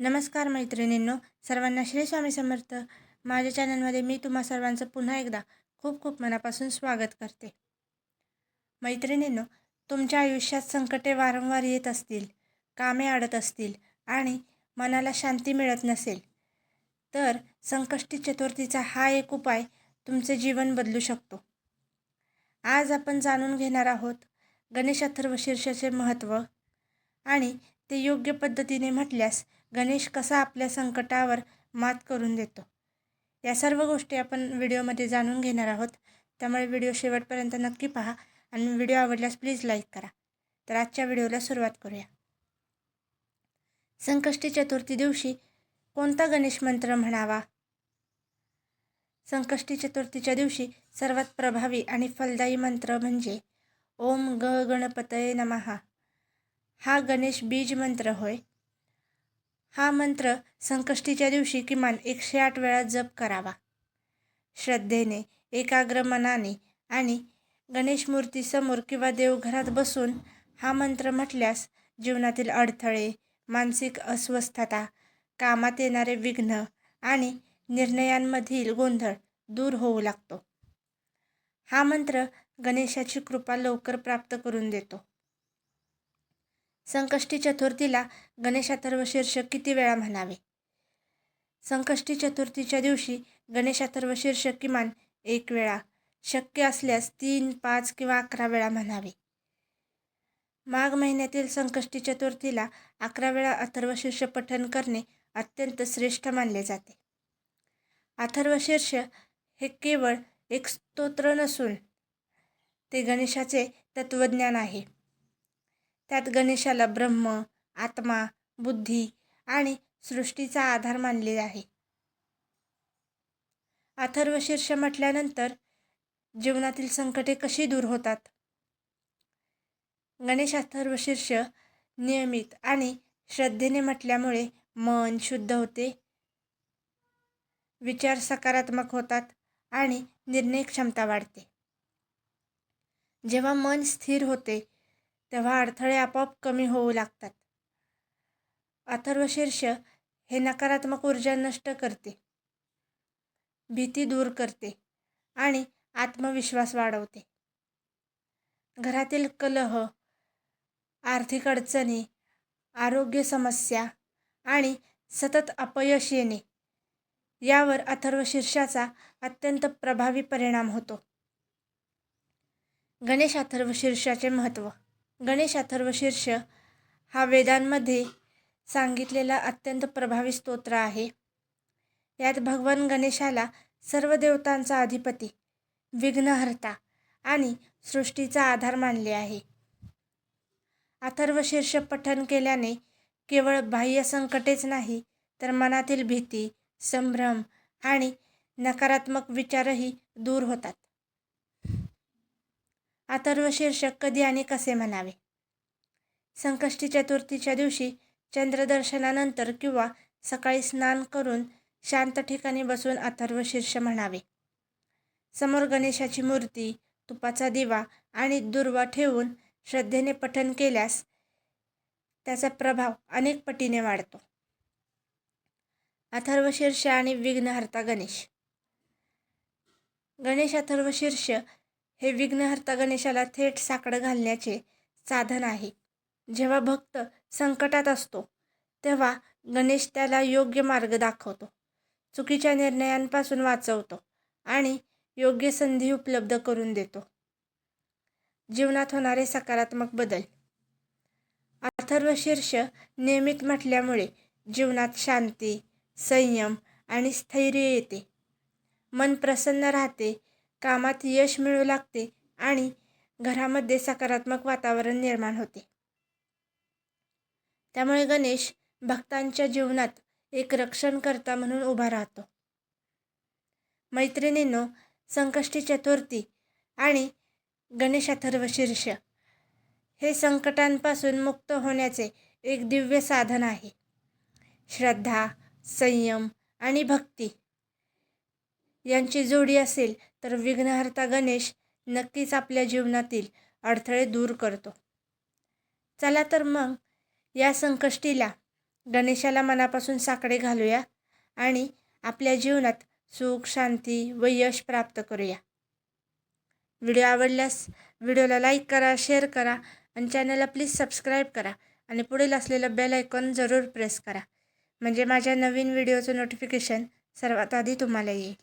नमस्कार मैत्रिणींनो सर्वांना श्री स्वामी समर्थ. माझ्या चॅनलमध्ये मी तुम्हा सर्वांचं पुन्हा एकदा खूप खूप मनापासून स्वागत करते. मैत्रिणींनो तुमच्या आयुष्यात संकटे वारंवार येत असतील कामे अडत असतील आणि मनाला शांती मिळत नसेल तर संकष्टी चतुर्थीचा हा एक उपाय तुमचे जीवन बदलू शकतो. आज आपण जाणून घेणार आहोत गणेश अथर्व शीर्षाचे महत्त्व आणि ते योग्य पद्धतीने म्हटल्यास गणेश कसा आपल्या संकटावर मात करून देतो? या सर्व गोष्टी आपण व्हिडिओमध्ये जाणून घेणार आहोत. त्यामुळे व्हिडिओ शेवटपर्यंत नक्की पहा आणि व्हिडिओ आवडल्यास प्लीज लाईक करा. तर आजच्या व्हिडिओला सुरुवात करूया. संकष्टी चतुर्थी दिवशी कोणता गणेश मंत्र म्हणावा? संकष्टी चतुर्थीच्या दिवशी सर्वात प्रभावी आणि फलदायी मंत्र म्हणजे ओम ग गणपतये नमहा हा गणेश बीज मंत्र होय. हा मंत्र संकष्टीच्या दिवशी किमान एकशे आठ वेळा जप करावा. श्रद्धेने एकाग्र मनाने आणि गणेश मूर्तीसमोर किंवा देवघरात बसून हा मंत्र म्हटल्यास जीवनातील अडथळे मानसिक अस्वस्थता कामात येणारे विघ्न आणि निर्णयांमधील गोंधळ दूर होऊ लागतो. हा मंत्र गणेशाची कृपा लवकर प्राप्त करून देतो. संकष्टी चतुर्थीला गणेश शीर्षक किती वेळा म्हणावे? संकष्टी चतुर्थीच्या दिवशी गणेश शीर्षक किमान एक वेळा शक्य असल्यास तीन पाच किंवा अकरा वेळा म्हणावे. माघ महिन्यातील संकष्टी चतुर्थीला अकरा वेळा अथर्व शीर्ष पठन करणे अत्यंत श्रेष्ठ मानले जाते. अथर्व शीर्ष हे केवळ एक स्तोत्र नसून ते गणेशाचे तत्त्वज्ञान आहे. त्यात गणेशाला ब्रह्म आत्मा बुद्धी आणि सृष्टीचा आधार मानले आहे. अथर्व शीर्ष म्हटल्यानंतर जीवनातील संकटे कशी दूर होतात? गणेश अथर्व शीर्ष नियमित आणि श्रद्धेने म्हटल्यामुळे मन शुद्ध होते विचार सकारात्मक होतात आणि निर्णय क्षमता वाढते. जेव्हा मन स्थिर होते तेव्हा अडथळे आपोआप कमी होऊ लागतात. अथर्वशीर्ष हे नकारात्मक ऊर्जा नष्ट करते. भीती दूर करते आणि आत्मविश्वास वाढवते. घरातील कलह आर्थिक अडचणी आरोग्य समस्या आणि सतत अपयश येणे यावर अथर्वशीर्षाचा अत्यंत प्रभावी परिणाम होतो. गणेश अथर्वशीर्षाचे महत्त्व गणेश अथर्वशीर्ष हा वेदांमध्ये सांगितलेला अत्यंत प्रभावी स्तोत्र आहे. यात भगवान गणेशाला सर्व देवतांचा अधिपती विघ्नहर्ता आणि सृष्टीचा आधार मानले आहे. अथर्वशीर्ष पठन केल्याने केवळ बाह्य संकटेच नाही तर मनातील भीती संभ्रम आणि नकारात्मक विचारही दूर होतात. अथर्व शीर्षक कधी आणि कसे म्हणावे? संकष्टी चतुर्थीच्या दिवशी चंद्रदर्शनानंतर किंवा सकाळी स्नान करून शांत ठिकाणी बसून अथर्व शीर्ष म्हणावे. समोर गणेशाची मूर्ती तुपाचा दिवा आणि दुर्वा ठेवून श्रद्धेने पठन केल्यास त्याचा प्रभाव अनेक पटीने वाढतो. अथर्व शीर्ष आणि विघ्नहर्ता गणेश. गणेश अथर्व शीर्ष हे विघ्नहर्ता गणेशाला थेट साकडं घालण्याचे साधन आहे. जेव्हा भक्त संकटात असतो तेव्हा गणेश त्याला योग्य मार्ग दाखवतो. चुकीच्या निर्णयांपासून वाचवतो आणि योग्य संधी उपलब्ध करून देतो. जीवनात होणारे सकारात्मक बदल. अथर्व शीर्ष नियमित म्हटल्यामुळे जीवनात शांती संयम आणि स्थैर्य येते. मन प्रसन्न राहते कामात यश मिळू लागते आणि घरामध्ये सकारात्मक वातावरण निर्माण होते. त्यामुळे गणेश भक्तांच्या जीवनात एक रक्षणकर्ता म्हणून उभा राहतो. मैत्रिणींनो संकष्टी चतुर्थी आणि गणेशाथर्व शीर्ष हे संकटांपासून मुक्त होण्याचे एक दिव्य साधन आहे. श्रद्धा संयम आणि भक्ती यांची जोडी असेल तर विघ्नहर्ता गणेश नक्कीच आपल्या जीवनातील अडथळे दूर करतो. चला तर मग या संकष्टीला गणेशाला मनापासून साकडे घालूया आणि आपल्या जीवनात सुख शांती व यश प्राप्त करूया. व्हिडिओ आवडल्यास व्हिडिओला लाईक करा शेअर करा आणि चॅनलला प्लीज सबस्क्राईब करा आणि पुढील असलेलं बेल आयकॉन जरूर प्रेस करा. म्हणजे माझ्या नवीन व्हिडिओचं नोटिफिकेशन सर्वात आधी तुम्हाला येईल.